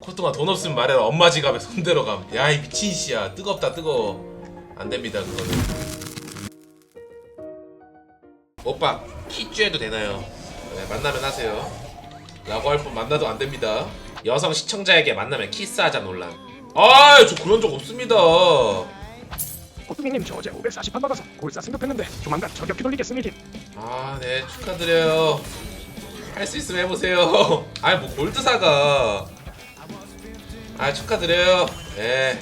코뚱아 돈 없으면 말해라. 엄마 지갑에 손 들어감 야 이 미친 씨야. 뜨겁다 뜨거워. 안 됩니다 그거는. 오빠 키쭈해도 되나요? 네 만나면 하세요. 라고 할분 만나도 안 됩니다. 여성 시청자에게 만나면 키스하자 논란. 아 저 그런 적 없습니다. 호뚱이님 저 어제 540판 받아서 골사 승급했는데 조만간 저격기 돌리겠습니다. 아네 축하드려요. 할 수 있으면 해보세요. 아니 뭐 골드사가 아 축하드려요. 네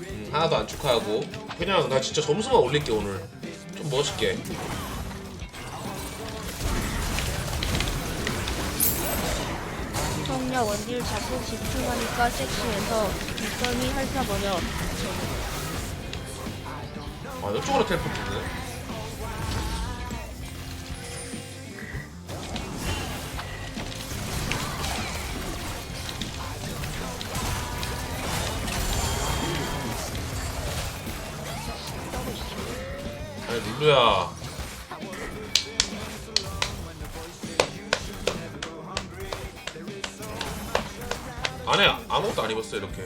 음, 하나도 안 축하하고. 그냥 나 진짜 점수만 올릴게 오늘. 좀 멋있게. 시청자 원딜 자꾸 집중하니까 섹시해서 뒷선이 핥아버려. 아 이쪽으로 텔포트네 아니 룰루야 안에 아무것도 안 입었어 이렇게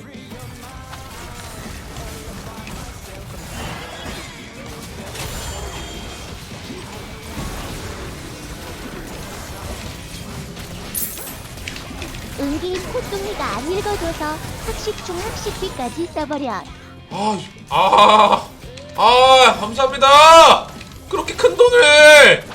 은기 코뚱이가 안 읽어줘서 학식 중 학식비까지 써버려. 아, 아, 아, 감사합니다. 그렇게 큰 돈을.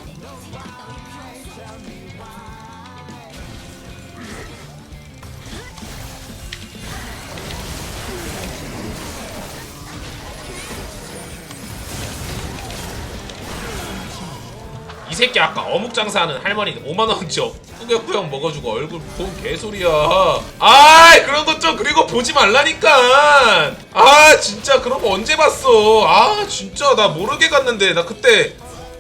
이 새끼 아까 어묵 장사하는 할머니 5만 원치 후격후격 먹어주고 얼굴 본 개소리야. 아 그런 것 좀 그리고 보지 말라니까. 아 진짜 그런 거 언제 봤어? 아 진짜 나 모르게 갔는데 나 그때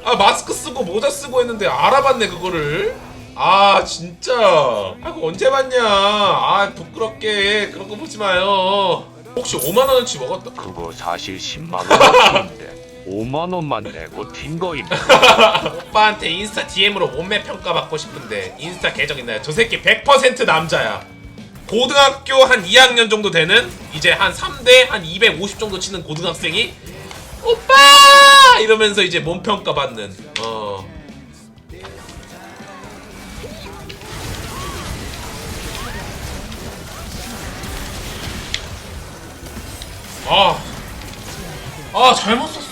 아 마스크 쓰고 모자 쓰고 했는데 알아봤네 그거를. 아 진짜 아 언제 봤냐? 아 부끄럽게 그런 거 보지 마요. 혹시 5만 원치 먹었다? 그거 사실 10만 원인데 5만 원만 내고 튄 거임. 오빠한테 인스타 DM으로 몸매 평가 받고 싶은데 인스타 계정 있나요? 저 새끼 100% 남자야. 고등학교 한 2학년 정도 되는 이제 한 3대 한 250 정도 치는 고등학생이 오빠 이러면서 이제 몸 평가 받는 어. 아, 아 잘못 썼어.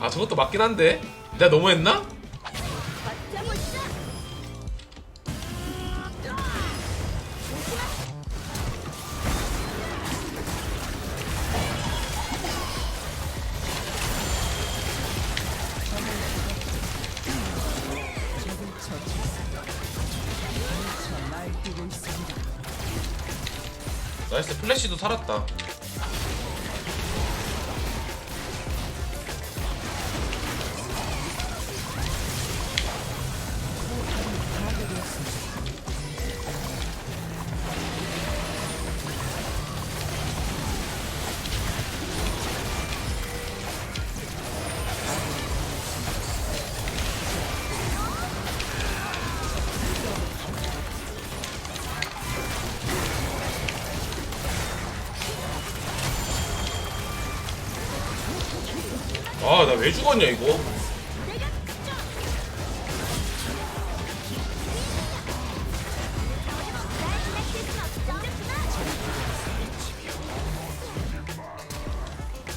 아 저것도 맞긴 한데 내가 너무했나? 나이스 플래시도 살았다 나 왜 죽었냐 이거?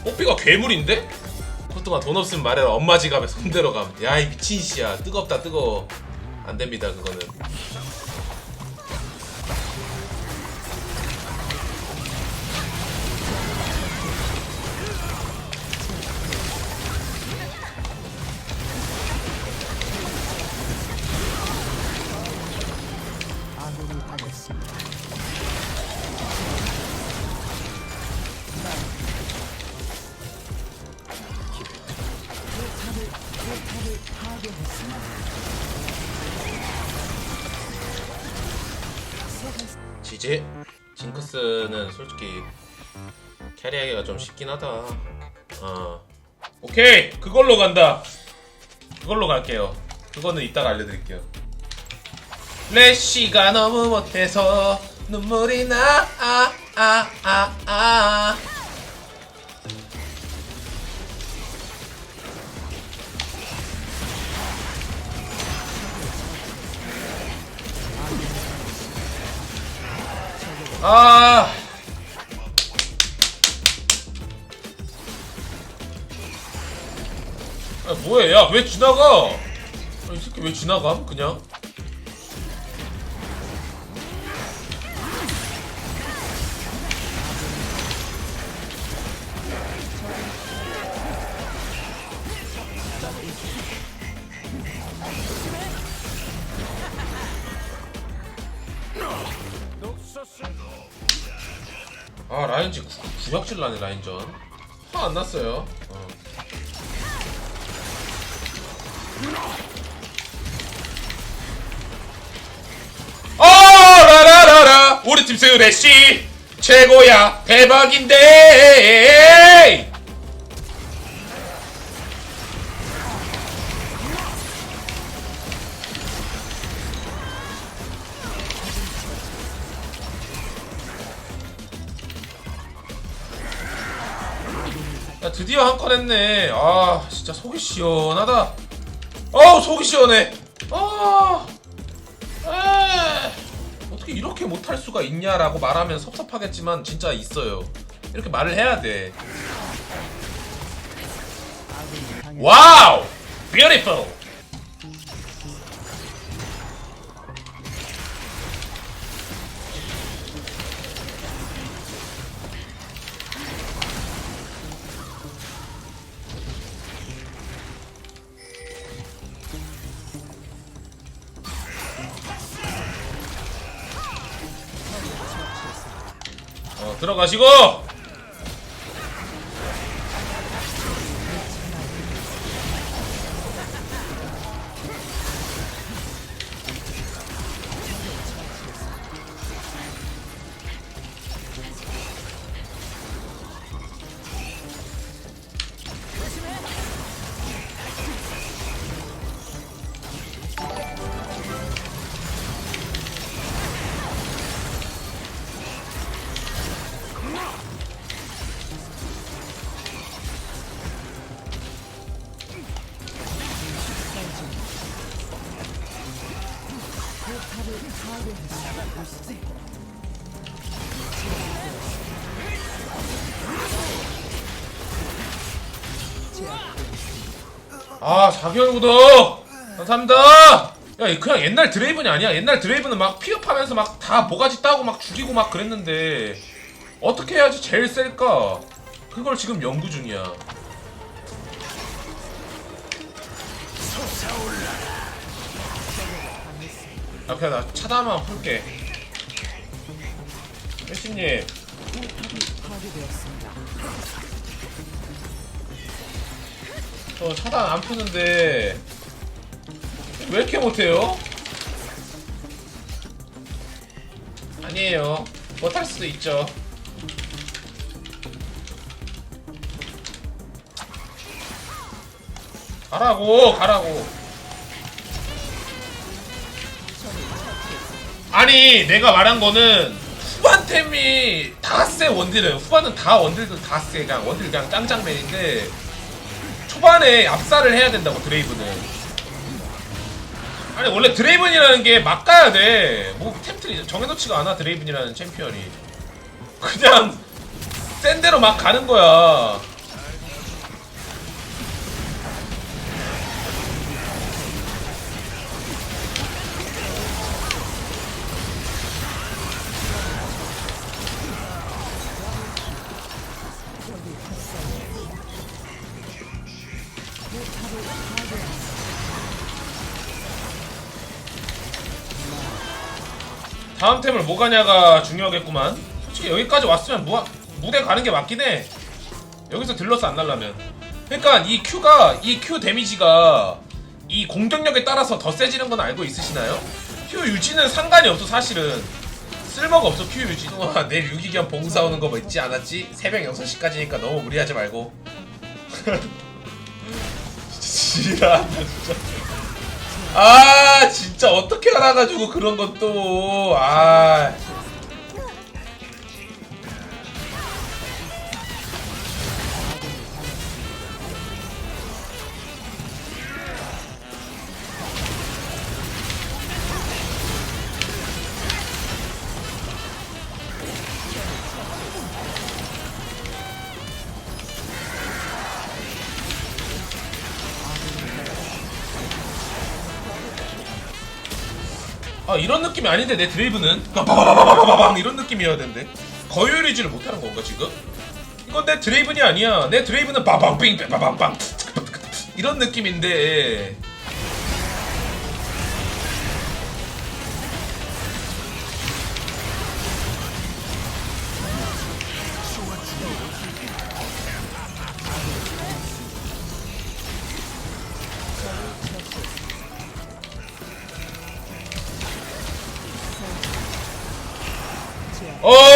뽀삐가 괴물인데? 코뚱아 돈 없으면 말해라. 엄마 지갑에 손 들어감. 야이 미친 씨야. 뜨겁다 뜨거워. 안됩니다 그거는 지지? 징크스는 솔직히 캐리하기가 좀 쉽긴 하다. 어. 오케이! 그걸로 간다! 그걸로 갈게요. 그거는 이따가 알려드릴게요. 레시가 너무 못해서 눈물이 나 아 아 아 아 아, 아, 뭐야 야 왜 지나가? 아, 이 새끼 왜 지나감 그냥 라인지 구- 구역질 나네 라인전. 화 안 났어요. 어. 어 라라라라. 우리 팀 스레시 최고야. 대박인데 드디어 한 건 했네. 아 진짜 속이 시원하다. 어우 속이 시원해. 아 에, 어떻게 이렇게 못할 수가 있냐라고 말하면 섭섭하겠지만 진짜 있어요. 이렇게 말을 해야 돼. 와우! Beautiful! 어 들어가시고 아. 4개월 구독! 감사합니다! 야 그냥 옛날 드레이븐이 아니야? 옛날 드레이븐은 막 피업하면서 막 다 모가지 따고 막 죽이고 막 그랬는데 어떻게 해야지 제일 셀까? 그걸 지금 연구 중이야. 아 그냥 나 차단만 풀게 혜씨님. 저 차단 안 푸는데 왜 이렇게 못해요? 아니에요. 못할 수도 있죠. 가라고 가라고. 아니 내가 말한 거는 후반템이 다세 원딜은 후반은 다 원딜들 다세 그냥 원딜 그냥 짱짱맨인데 초반에 압살을 해야 된다고 드레이브는 아니 원래 드레이븐이라는 게 막 가야 돼 뭐 템트리 정해놓지가 않아 드레이븐이라는 챔피언이. 그냥 센 대로 막 가는 거야 다음 템을 뭐 가냐가 중요하겠구만. 솔직히 여기까지 왔으면 무, 무대 가는 게 맞긴 해. 여기서 딜러스 안 날라면. 그러니까 이 Q가 이 Q 데미지가 이 공격력에 따라서 더 세지는 건 알고 있으시나요? Q 유지는 상관이 없어 사실은. 쓸모가 없어 Q 유지. 와 내일 유기견 봉사 오는 거 뭐 있지 않았지? 새벽 6시까지니까 너무 무리하지 말고. 지랄한다 진짜 아 진짜 어떻게 알아가지고 그런 것도 아 아 이런 느낌이 아닌데 내 드레이브는 빠바바바바바방 이런 느낌이어야 되는데 거율 유지를 못하는 건가 지금? 이건 내 드레이븐이 아니야 내 드레이브는 빠방빙 빠방빵 이런 느낌인데 어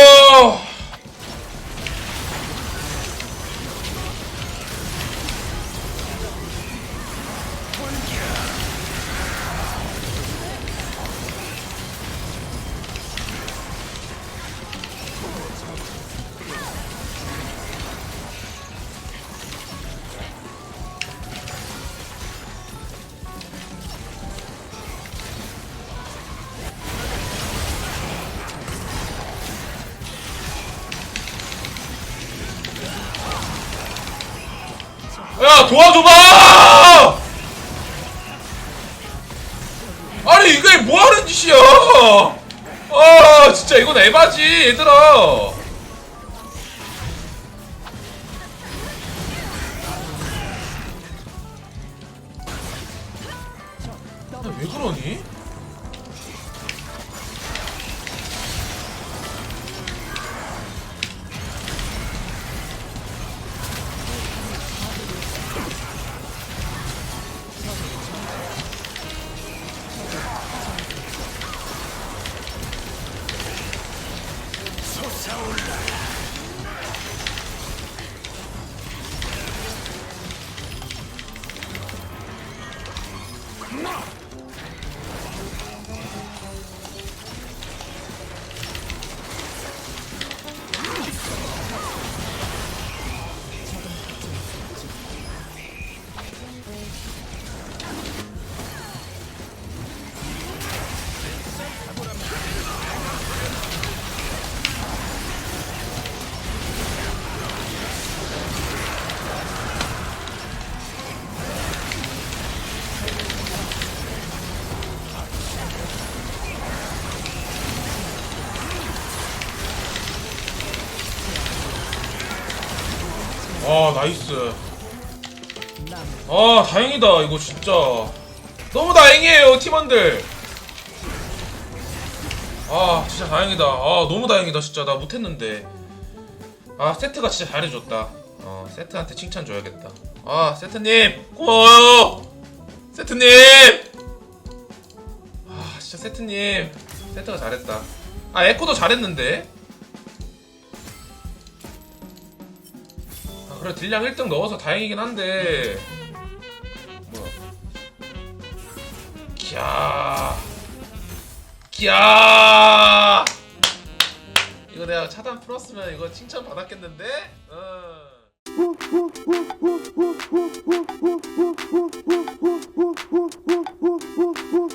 야 도와줘봐! 아니 이게 뭐하는 짓이야? 아 진짜 이건 에바지 얘들아. 아, 왜 그러니? 아 나이스. 아 다행이다 이거 진짜. 너무 다행이에요 팀원들. 아 진짜 다행이다. 아 너무 다행이다 진짜. 나 못했는데. 아 세트가 진짜 잘해줬다. 어 세트한테 칭찬 줘야겠다. 아 세트님 고마워요. 세트님! 아 진짜 세트님. 세트가 잘했다. 아 에코도 잘했는데 그래 딜량 1등 넣어서 다행이긴 한데 뭐야 기야 기야 이거 내가 차단 풀었으면 이거 칭찬 받았겠는데? 어.